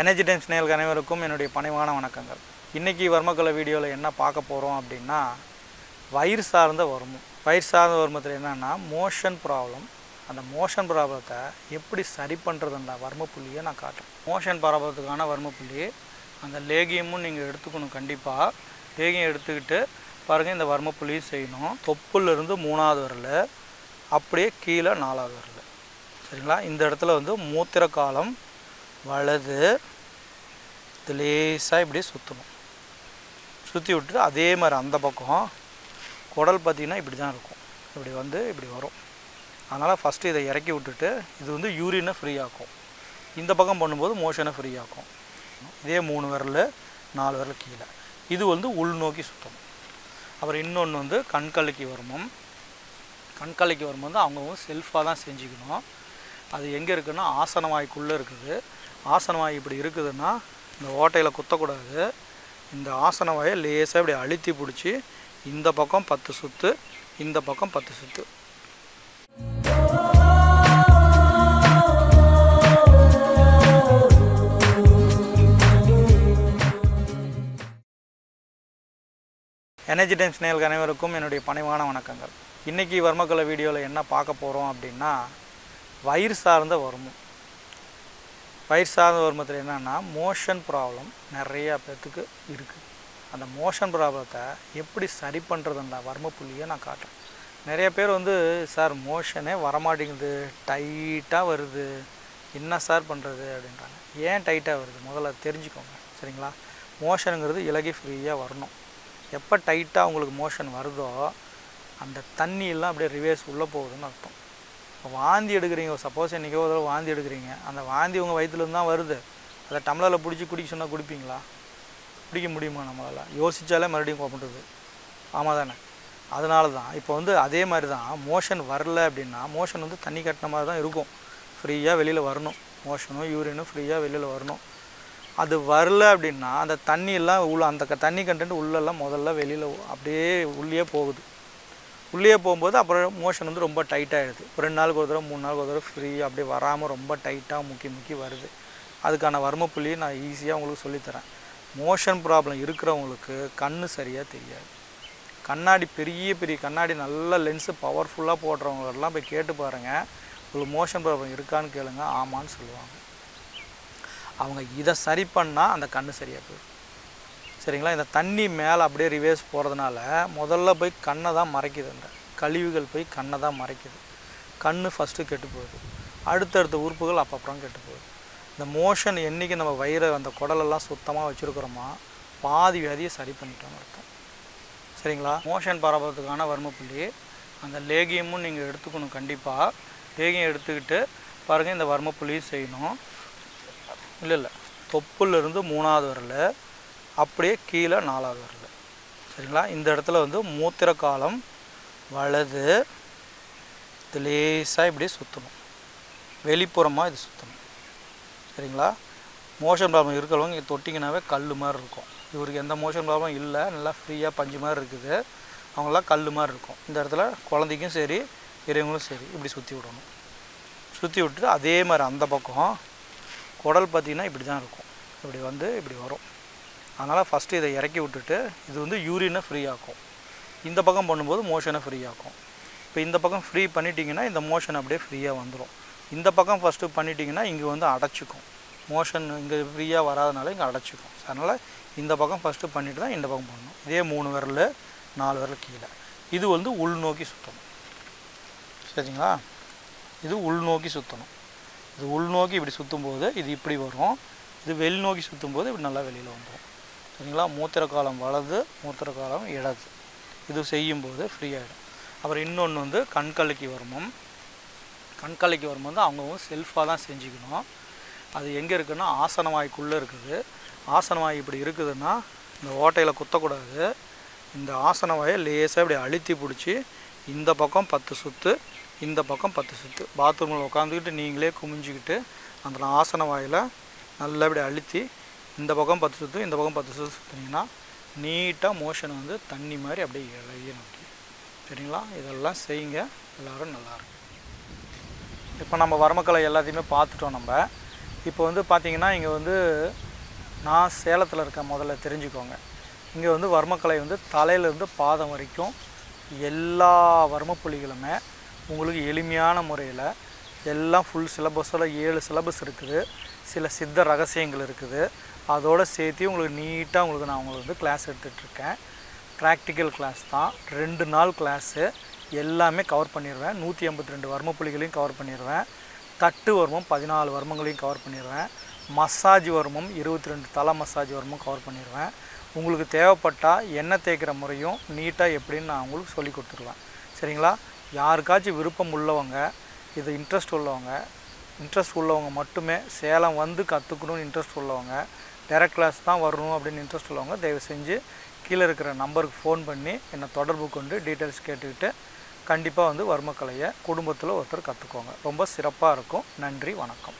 Energy times நேயர்கள் அனைவருக்கும் என்னுடைய பணிவான வணக்கங்கள். இன்றைக்கி வர்மக்கலை வீடியோவில் என்ன பார்க்க போகிறோம் அப்படின்னா வயிறு சார்ந்த வருமம் வயிறு சார்ந்த வருமத்தில் என்னென்னா மோஷன் ப்ராப்ளம் அந்த மோஷன் ப்ராப்ளத்தை எப்படி சரி பண்ணுறதுன்ற வர்ம புள்ளியை நான் காட்டுறேன். மோஷன் ப்ராப்ளத்துக்கான வர்ம புள்ளி அந்த லேகியமும் நீங்கள் எடுத்துக்கணும் கண்டிப்பாக லேகியம் எடுத்துக்கிட்டு பாருங்கள் இந்த வர்ம புள்ளியும் செய்யணும். தொப்புலேருந்து மூணாவது வரல அப்படியே கீழே நாலாவது வரல. சரிங்களா? இந்த இடத்துல வந்து மூத்திர காலம் வலது இது லேசாக இப்படி சுற்றணும் சுற்றி விட்டுட்டு அதே மாதிரி அந்த பக்கம் குடல் பார்த்திங்கன்னா இப்படி தான் இருக்கும். இப்படி வந்து இப்படி வரும். அதனால் ஃபஸ்ட்டு இதை இறக்கி விட்டுட்டு இது வந்து யூரினை ஃப்ரீ ஆக்கும். இந்த பக்கம் பண்ணும்போது மோஷனை ஃப்ரீ ஆக்கும். இதே மூணு விரல் நாலு விரல் கீழே. இது வந்து உள்நோக்கி சுற்றணும் அப்புறம் இன்னொன்று வந்து கண்கலைக்கு வருமம். கண்கலைக்கு வரும்போது அவங்க செல்ஃபாக தான் செஞ்சுக்கணும். அது எங்கே இருக்குன்னா ஆசனவாய்க்குள்ளே இருக்குது. ஆசனவாய் இப்படி இருக்குதுன்னா இந்த ஓட்டையில் குத்தக்கூடாது. இந்த ஆசனவாயை லேசாக இப்படி அழுத்தி பிடிச்சி இந்த பக்கம் பத்து சுற்று இந்த பக்கம் பத்து சுற்று எனர்ஜி டைம்ஸ் நேயர்கள் அனைவருக்கும் என்னுடைய பணிவான வணக்கங்கள். இன்றைக்கி வர்மக்கலை வீடியோவில் என்ன பார்க்க போகிறோம் அப்படின்னா வயிறு சார்ந்த வருமம் பயிர் சார்ந்த வருமத்தில் என்னென்னா மோஷன் ப்ராப்ளம் நிறையா பேர்த்துக்கு இருக்குது அந்த மோஷன் ப்ராப்ளத்தை எப்படி சரி பண்ணுறதுன்ற வர்ம புள்ளியை நான் காட்டுறேன். நிறைய பேர் வந்து சார் மோஷனே வரமாட்டேங்குது. டைட்டாக வருது. என்ன சார் பண்ணுறது அப்படின்றாங்க. ஏன் டைட்டாக வருது? முதல்ல தெரிஞ்சுக்கோங்க. சரிங்களா? மோஷனுங்கிறது இலகி ஃப்ரீயாக வரணும். எப்போ டைட்டாக உங்களுக்கு மோஷன் வருதோ அந்த தண்ணியெல்லாம் அப்படியே ரிவேர்ஸ் உள்ளே போகுதுன்னு அர்த்தம். இப்போ வாந்தி எடுக்கிறீங்க. சப்போஸ் என்றைக்கோ ஒரு தடவை வாந்தி எடுக்கிறீங்க. அந்த வாந்தி உங்கள் வயிற்றுலேருந்து தான் வருது. அதை டம்ளரில் பிடிச்சி குடிக்க சொன்னால் குடிப்பீங்களா? குடிக்க முடியுமா நம்மளால்? யோசித்தாலே மறுபடியும் கோபப்படுது. ஆமாம் தானே? அதனால தான் இப்போ வந்து அதே மாதிரி தான் மோஷன் வரல அப்படின்னா மோஷன் வந்து தண்ணி கட்டின மாதிரி தான் இருக்கும். ஃப்ரீயாக வெளியில் வரணும். மோஷனும் யூரினும் ஃப்ரீயாக வெளியில் வரணும். அது வரல அப்படின்னா அந்த தண்ணியெல்லாம் உள்ள அந்த க- தண்ணி கண்டென்ட் உள்ளெல்லாம் முதல்ல வெளியில் அப்படியே உள்ளே போகுது. உள்ளே போகும்போது அப்புறம் மோஷன் வந்து ரொம்ப டைட்டாகிடுது ஒரு ரெண்டு நாளுக்கு ஒரு தடவை மூணு நாளுக்கு ஒரு தடவை ஃப்ரீ அப்படி வராமல் ரொம்ப டைட்டாக முக்கி முக்கி வருது. அதுக்கான வர்ம புள்ளியை நான் ஈஸியாக உங்களுக்கு சொல்லித்தரேன். மோஷன் ப்ராப்ளம் இருக்கிறவங்களுக்கு கண் சரியாக தெரியாது. கண்ணாடி பெரிய பெரிய கண்ணாடி நல்ல லென்ஸு பவர்ஃபுல்லாக போடுறவங்களெல்லாம் போய் கேட்டு பாருங்கள் உங்களுக்கு மோஷன் ப்ராப்ளம் இருக்கான்னு கேளுங்க. ஆமான்னு சொல்லுவாங்க. அவங்க இதை சரி பண்ணால் அந்த கண் சரியாக போயிடும். சரிங்களா? இந்த தண்ணி மேலே அப்படியே ரிவேர்ஸ் போகிறதுனால முதல்ல போய் கண்ணை தான் மறைக்குது அந்த கழிவுகள் போய் கண்ணை தான் மறைக்குது. கண் ஃபஸ்ட்டு கெட்டு போகுது. அடுத்தடுத்த உறுப்புகள் அப்பப்புறம் கெட்டு போகுது. இந்த மோஷன் என்றைக்கு நம்ம வயிறை அந்த குடலெல்லாம் சுத்தமாக வச்சுருக்கிறோமோ பாதி வியாதியை சரி பண்ணிட்டோம் அர்த்தம். சரிங்களா? மோஷன் பரப்புறதுக்கான வர்மப்புள்ளி. அந்த லேகியமும் நீங்கள் எடுத்துக்கணும் கண்டிப்பாக லேகியம் எடுத்துக்கிட்டு பாருங்கள் இந்த வர்மப்புள்ளியும் செய்யணும். இல்லை இல்லை. தொப்புலேருந்து மூணாவது வரல. அப்படியே கீழே நாலாக வருது சரிங்களா? இந்த இடத்துல வந்து மூத்திர காலம் வலது இது லேசாக இப்படி சுற்றணும் வெளிப்புறமாக இது சுற்றணும் சரிங்களா? மோஷன் ப்ராப்ளம் இருக்கிறவங்க இங்கே தொட்டிங்கனாவே கல் மாதிரி இருக்கும். இவருக்கு எந்த மோஷன் ப்ராப்ளம் இல்லை. நல்லா ஃப்ரீயாக பஞ்சு மாதிரி இருக்குது. அவங்களாம் கல் மாதிரி இருக்கும். இந்த இடத்துல குழந்தைக்கும் சரி பெரியவங்களும் சரி இப்படி சுற்றி விடணும். சுற்றி விட்டுட்டு அதே மாதிரி அந்த பக்கம் குடல் பார்த்திங்கன்னா இப்படி தான் இருக்கும். இப்படி வந்து இப்படி வரும். அதனால் ஃபஸ்ட்டு இதை இறக்கி விட்டுட்டு இது வந்து யூரினை ஃப்ரீ ஆக்கும். இந்த பக்கம் பண்ணும்போது மோஷனை ஃப்ரீ ஆக்கும். இப்போ இந்த பக்கம் ஃப்ரீ பண்ணிட்டீங்கன்னா இந்த மோஷன் அப்படியே ஃப்ரீயாக வந்துடும் இந்த பக்கம் ஃபஸ்ட்டு பண்ணிட்டீங்கன்னா இங்கே வந்து அடைச்சிக்கும். மோஷன் இங்கே ஃப்ரீயாக வராதனால இங்கே அடைச்சிக்கும். அதனால் இந்த பக்கம் ஃபஸ்ட்டு பண்ணிட்டு தான் இந்த பக்கம் பண்ணணும். இதே மூணு விரல் நாலு விரல் கீழே. இது வந்து உள்நோக்கி சுற்றணும் சரிங்களா? இது உள்நோக்கி சுற்றணும் இது உள்நோக்கி இப்படி சுற்றும்போது இது இப்படி வரும். இது வெளிநோக்கி சுற்றும்போது இப்படி நல்லா வெளியில் வந்துடும் சரிங்களா மூத்திர காலம் வலது மூத்திர காலம் இடது. இது செய்யும்போது ஃப்ரீ ஆகிடும் அப்புறம் இன்னொன்று வந்து கண்கலைக்கு வருமம். கண்கலைக்கு வரும்போது அவங்கவும் செல்ஃபாக தான் செஞ்சுக்கணும். அது எங்கே இருக்குன்னா ஆசனவாய்க்குள்ளே இருக்குது. ஆசனவாய் இப்படி இருக்குதுன்னா இந்த ஓட்டையில் குத்தக்கூடாது. இந்த ஆசனவாயை லேசாக இப்படி அழுத்தி பிடிச்சி இந்த பக்கம் பத்து சுற்று இந்த பக்கம் பத்து சுற்று பாத்ரூமில் உட்காந்துக்கிட்டு நீங்களே குமிஞ்சிக்கிட்டு அந்த ஆசன வாயில் நல்லா இப்படி அழுத்தி இந்த பக்கம் பத்து சுற்று இந்த பக்கம் பத்து சுற்று சுற்றுனீங்கன்னா நீட்டாக மோஷன் வந்து தண்ணி மாதிரி அப்படியே இழகிய நோக்கி சரிங்களா? இதெல்லாம் செய்யுங்க. எல்லோரும் நல்லாயிருக்கும் இப்போ நம்ம வர்மக்கலை எல்லாத்தையுமே பார்த்துட்டோம் நம்ம. இப்போ வந்து பார்த்தீங்கன்னா இங்கே வந்து நான் சேலத்தில் இருக்கேன் முதல்ல தெரிஞ்சுக்கோங்க. இங்கே வந்து வர்மக்கலை வந்து தலையிலேருந்து பாதம் வரைக்கும் எல்லா வர்மப்புள்ளிகளுமே உங்களுக்கு எளிமையான முறையில் எல்லாம் ஃபுல் சிலபஸில் ஏழு சிலபஸ் இருக்குது. சில சித்த ரகசியங்கள் இருக்குது. அதோடு சேர்த்து உங்களுக்கு நீட்டாக உங்களுக்கு நான் உங்களுக்கு வந்து கிளாஸ் எடுத்துகிட்ருக்கேன் ப்ராக்டிக்கல் கிளாஸ் தான். ரெண்டு நாள் கிளாஸு எல்லாமே கவர் பண்ணிடுவேன் நூற்றி ஐம்பத்தி ரெண்டு வர்ம புள்ளிகளையும் கவர் பண்ணிடுவேன் தட்டு வர்மம் பதினாலு வர்மங்களையும் கவர் பண்ணிடுவேன் மசாஜ் வர்மம் இருபத்தி ரெண்டு தலை மசாஜ் வர்மம் கவர் பண்ணிடுவேன் உங்களுக்கு தேவைப்பட்டால் எண்ணெய் தேய்க்கிற முறையும் நீட்டாக எப்படின்னு நான் உங்களுக்கு சொல்லி கொடுத்துருவேன். சரிங்களா? யாருக்காச்சும் விருப்பம் உள்ளவங்க இது இன்ட்ரெஸ்ட் உள்ளவங்க இன்ட்ரெஸ்ட் உள்ளவங்க மட்டுமே சேலம் வந்து கற்றுக்கணும்னு இன்ட்ரெஸ்ட் உள்ளவங்க டேரக்ட் கிளாஸ் தான் வரணும் அப்படின்னு இன்ட்ரெஸ்ட் உள்ளவங்க தயவு செஞ்சு கீழே இருக்கிற நம்பருக்கு ஃபோன் பண்ணி என்னை தொடர்பு கொண்டு டீட்டெயில்ஸ் கேட்டுக்கிட்டு கண்டிப்பாக வந்து வர்மக்கலையை குடும்பத்தில் ஒருத்தர் கற்றுக்கோங்க ரொம்ப சிறப்பாக இருக்கும். நன்றி வணக்கம்.